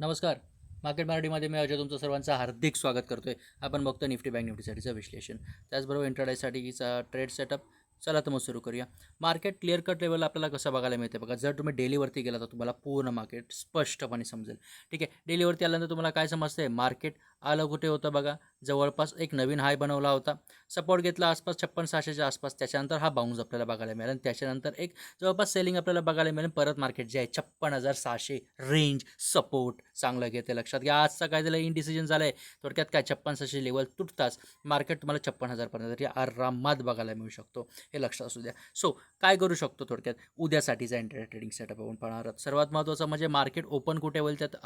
नमस्कार. मार्केट मराठीमध्ये मी अजय तुमचं सर्वांचं हार्दिक स्वागत करतो आहे आपण बघतो निफ्टी बँक निफ्टीसाठीचं विश्लेषण. त्याचबरोबर इंट्राडेसाठीचा ट्रेड सेटअप. चला तर मग सुरू करूया. मार्केट क्लिअर कट लेवल आपल्याला कसं बघायला मिळते बघा. जर तुम्ही डेलीवरती गेला तर तुम्हाला पूर्ण मार्केट स्पष्टपणे समजेल. ठीक आहे. डेलीवरती आल्यानंतर तुम्हाला काय समजतं आहे मार्केट आलं कुठे होतं बघा? जवळपास एक नवीन हाय बनवला होता. सपोर्ट घेतला आसपास छप्पन सहाशेच्या आसपास. त्याच्यानंतर हा बाउन्स आपल्याला बघायला मिळेल आणि त्याच्यानंतर एक जवळपास सेलिंग आपल्याला बघायला मिळेल. परत मार्केट जे आहे छप्पन हजार सहाशे रेंज सपोर्ट चांगलं घेते लक्षात घ्या. आजचा काय झालं इनडिसिजन झालं आहे थोडक्यात काय छप्पन सहाशे लेवल तुटताच. मार्केट तुम्हाला छप्पन हजारपर्यंत तरी आरामात बघायला मिळू शकतो. हे लक्षात असू द्या. सो काय करू शकतो थोडक्यात? उद्यासाठीचा इंटरनेट ट्रेडिंग सेटअप आपण पाहणार सर्वात महत्त्वाचं म्हणजे मार्केट ओपन कुठे होईल त्यात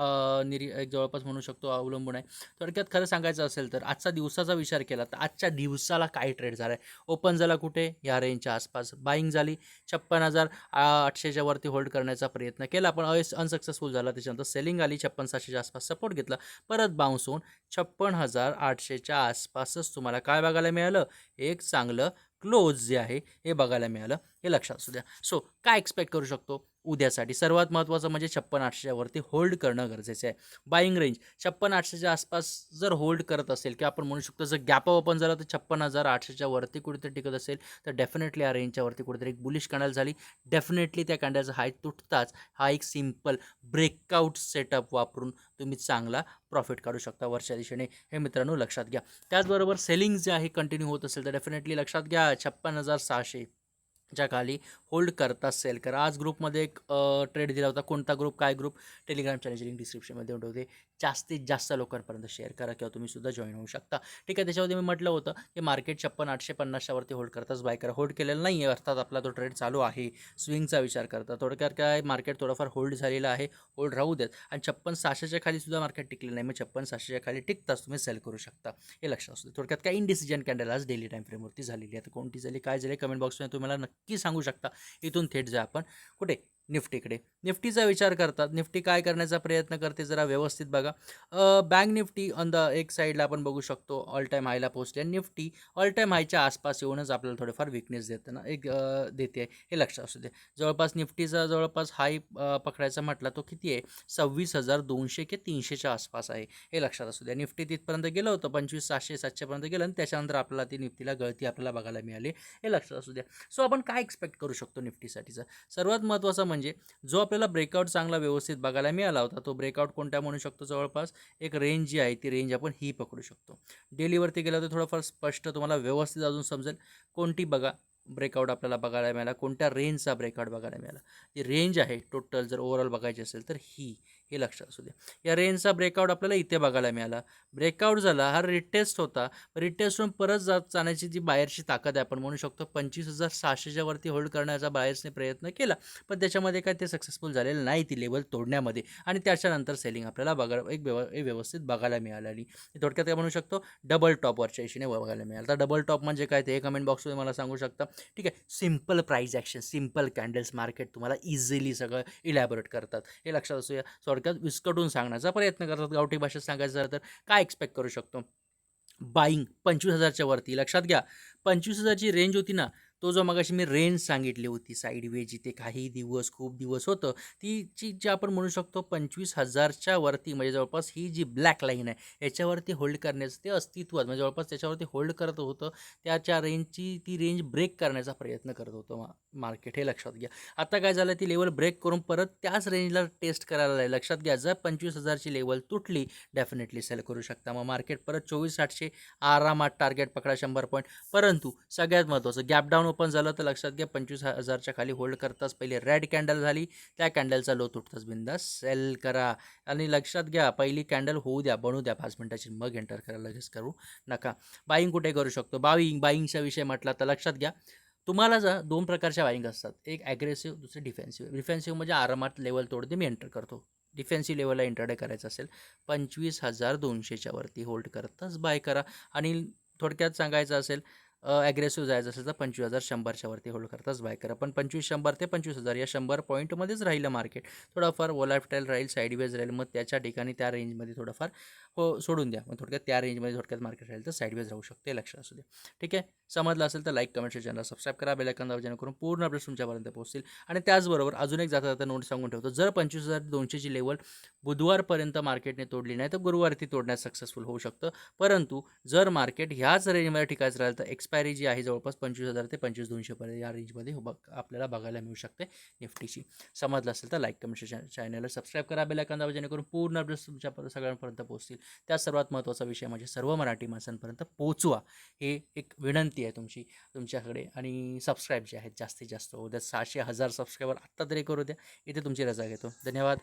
निरी एक जवळपास म्हणू शकतो अवलंबून आहे. थोडक्यात खरं सांगायचं असेल तर आजचा दिवसाचा विचार केला तर आजच्या दिवसाला काय ट्रेड झाला आहे ओपन झाला कुठे? या रेंजच्या आसपास. बाईंग झाली. छप्पन हजार आठशेच्या वरती होल्ड करण्याचा प्रयत्न केला. पण अनसक्सेसफुल झाला. त्याच्यानंतर सेलिंग आली. छप्पन सहाशेच्या आसपास सपोर्ट घेतला. परत बाउन्स होऊन छप्पन हजार आठशेच्या आसपासच तुम्हाला काय बघायला मिळालं? एक चांगलं क्लोज जे आहे हे बघायला मिळालं. हे लक्षात असू द्या. सो काय एक्सपेक्ट करू शकतो? उद्यासाठी सर्वात महत्त्वाचं म्हणजे छप्पन आठशेच्यावरती होल्ड करणं गरजेचं आहे. बाईंग रेंज छप्पन आठशेच्या आसपास जर होल्ड करत असेल किंवा आपण म्हणू शकतो जर गॅप ओपन झाला तर छप्पन हजार आठशेच्या वरती कुठेतरी टिकत असेल तर डेफिनेटली या रेंजच्या वरती कुठेतरी एक बुलिश कॅन्डल झाली. डेफिनेटली त्या कॅन्डलचा हाय तुटताच हा एक सिंपल ब्रेकआउट सेटअप वापरून तुम्ही चांगला प्रॉफिट काढू शकता वरच्या दिशेने. हे मित्रांनो लक्षात घ्या. त्याचबरोबर सेलिंग जे आहे कंटिन्यू होत असेल तर डेफिनेटली लक्षात घ्या. छप्पन हजार सहाशे. च्या खाली होल्ड करता सेल करा. आज ग्रुपमध्ये एक ट्रेड दिला होता. कोणता ग्रुप काय ग्रुप टेलिग्राम चॅनलची लिंक डिस्क्रिप्शनमध्ये ठेवते. जास्तीत जास्त लोकांपर्यंत शेअर करा किंवा तुम्ही सुद्धा जॉईन होऊ शकता. ठीक आहे त्याच्यामध्ये मी म्हटलं होतं की मार्केट छप्पन आठशे पन्नासच्यावरती होल्ड करताच बाय करा. होल्ड केलेलं नाही आहे अर्थात आपला तो ट्रेड चालू आहे. स्विंगचा विचार करता. थोडक्यात काय मार्केट थोडंफार होल्ड झालेलं आहे. होल्ड राहू देत. आणि छप्पन सहाशेच्या खाली सुद्धा मार्केट टिकलेलं नाही. मग छप्पन सहाशेच्या खाली टिकताच तुम्ही सेल करू शकता. हे लक्षात असू दे. थोडक्यात काय इनडिसिजन कॅन्डल आज डेली टाईम फ्रेमवरती झालेली आहे. तर कोणती झाली काय झाली कमेंट बॉक्समध्ये तुम्हाला नक्की सांगू शकता. इथून थेट जा आपण. कुठे? निफ्टीकडे. निफ्टीचा विचार करतात. निफ्टी काय करण्याचा प्रयत्न करते जरा व्यवस्थित बघा. बँक निफ्टी ऑन द एक साईडला आपण बघू शकतो. ऑल टाईम हायला पोहोचली आणि निफ्टी ऑल टाईम हायच्या आसपास येऊनच आपल्याला थोडेफार विकनेस देतं ना. एक देते देते. हे लक्षात असू दे. जवळपास निफ्टीचा जवळपास हाय पकडायचा म्हटला तो किती आहे? सव्वीस हजार दोनशे किंवा तीनशेच्या आसपास आहे. हे लक्षात असू द्या निफ्टी तिथपर्यंत गेलं होतं. पंचवीस सहाशे सातशेपर्यंत गेलं आणि त्याच्यानंतर आपल्याला ती निफ्टीला गळती आपल्याला बघायला मिळाली. हे लक्षात असू द्या सो आपण काय एक्सपेक्ट करू शकतो निफ्टीसाठीचं? सर्वात महत्त्वाचं म्हणजे म्हणजे जो आपल्याला ब्रेकआउट चांगला व्यवस्थित बघायला मिळाला होता तो ब्रेकआउट कोणत्या म्हणू शकतो? जवळपास एक रेंज जी आहे ती रेंज आपण ही पकडू शकतो. डेलीवरती गेलं तर थोडंफार स्पष्ट तुम्हाला व्यवस्थित अजून समजेल. कोणती बघा ब्रेकआउट आपल्याला बघायला मिळाला? कोणत्या रेंजचा ब्रेकआउट बघायला मिळाला? जी रेंज आहे टोटल जर ओव्हरऑल बघायची असेल तर ही. हे लक्षात असू दे. या रेंजचा ब्रेकआउट आपल्याला इथे बघायला मिळाला. ब्रेकआउट झाला हा रिटेस्ट होता. रिटेस्टवरून परत जात जाण्याची जी बाहेरची ताकद आहे आपण म्हणू शकतो पंचवीस हजार सहाशेच्या वरती होल्ड करण्याचा बायर्सने प्रयत्न केला पण त्याच्यामध्ये काय ते सक्सेसफुल झालेलं नाही ती लेवल तोडण्यामध्ये. आणि त्याच्यानंतर सेलिंग आपल्याला बघा एक व्यव व्यवस्थित बघायला मिळाली. थोडक्यात काय म्हणू शकतो? डबल टॉपवरच्या दिशेने बघायला मिळालं. तर डबल टॉप म्हणजे काय ते? कमेंट बॉक्समध्ये मला सांगू शकता. ठीक आहे. Simple price action simple candles market तुम्हाला इझिली सगळं इलॅबोरेट करतात. हे लक्षात असूया थोडक्यात विस्कटून सांगण्याचा प्रयत्न करतात. गावठी भाषेत सांगायचं झालं तर काय एक्सपेक्ट करू शकतो? बाईंग पंचवीस हजारच्या वरती. लक्षात घ्या पंचवीस हजारची रेंज होती ना तो जो मगाशी मी रेंज सांगितली होती साईड वे जिथे काही दिवस खूप दिवस होतं ती जी जी आपण म्हणू शकतो पंचवीस हजारच्या वरती म्हणजे जवळपास ही जी ब्लॅक लाईन आहे याच्यावरती होल्ड करण्याचं ते अस्तित्वात म्हणजे जवळपास त्याच्यावरती होल्ड करत होतं त्याच्या रेंजची ती रेंज ब्रेक करण्याचा प्रयत्न करत होतं मार्केट हे लक्षात घ्या. आता काय झालं ती लेवल ब्रेक करून परत त्याच रेंजला टेस्ट करायला लागेल. लक्षात घ्या जर पंचवीस हजारची लेवल तुटली डेफिनेटली सेल करू शकता. मग मार्केट परत चोवीस आठशे आरामात टार्गेट पकडा शंभर पॉईंट परंतु सगळ्यात महत्त्वाचं गॅप डाऊन ओपन झालं तर लक्षात घ्या पंचवीस हजारच्या खाली होल्ड करताच पहिले रेड कॅन्डल झाली त्या कॅन्डलचा लो तुटताच बिंदास सेल करा. आणि लक्षात घ्या पहिली कॅन्डल होऊ द्या बनू द्या. पाच मिनटाची मग एंटर करा लगेच करू नका. बाईंग कुठे करू शकतो? बाईंग बाईंगचा विषय म्हटला तर लक्षात घ्या. तुम्हाला जर दोन प्रकारच्या बाईंग असतात. एक ॲग्रेसिव्ह दुसरी डिफेन्सिव्ह डिफेन्सिव्ह म्हणजे आरामात लेवल तोडते मी एंटर करतो. डिफेन्सिव्ह लेवलला इंटरडे करायचं असेल पंचवीस हजार दोनशेच्या वरती होल्ड करताच बाय करा. आणि थोडक्यात सांगायचं असेल ॲग्रेसिव्ह जायचं असेल तर पंचवीस हजार शंभरच्या वरती होल्ड करताच बाय करा. पण पंचवीस शंभर ते पंचवीस हजार या शंभर पॉईंटमध्येच राहिलं मार्केट थोडंफार वोलाटाईल राहील साईडवेज राहील मग त्याच्या ठिकाणी त्या रेंजमध्ये थोडंफार हो सोडून द्या. मग थोडक्यात त्या रेंजमध्ये थोडक्यात मार्केट राहील तर साईडवेज राहू शकते लक्षात असू दे. ठीक आहे? समजलं असेल तर लाईक कमेंट चॅनल सबस्क्राईब करा. बेलायकन दाबा जेणेकरून पूर्ण अपडेट्स तुमच्यापर्यंत पोहोचतील. आणि त्याचबरोबर अजून एक जाता जाता नोट सांगून ठेवतो. जर पंचवीस हजार दोनशेची लेवल बुधवारपर्यंत मार्केटने तोडली नाही तर गुरुवारी ती तोडण्यात सक्सेसफुल होऊ शकतं. परंतु जर मार्केट ह्याच रेंजमध्ये ठिकायचं राहिलं तर एक्स एक्सपायरी जी आहे जवळपास पंचवीस हजार ते पंचवीस दोनशेपर्यंत या रेंजमध्ये हो बघ आपल्याला बघायला मिळू शकते निफ्टीची समजलं असेल तर लाईक कमेंट चॅनलला सबस्क्राईब करा बेलायकन दाबा जेणेकरून पूर्ण अपडेट्स तुमच्या सगळ्यांपर्यंत पोहोचतील. त्या सर्वात महत्त्वाचा विषय म्हणजे सर्व मराठी माणसांपर्यंत पोहोचवा. हे एक विनंती आहे तुमची तुमच्याकडे. आणि सबस्क्राईब जे आहेत जास्तीत जास्त उद्या सहाशे हजार सबस्क्रायबर आत्ता तरी करू द्या. इथे तुमची रजा घेतो. धन्यवाद.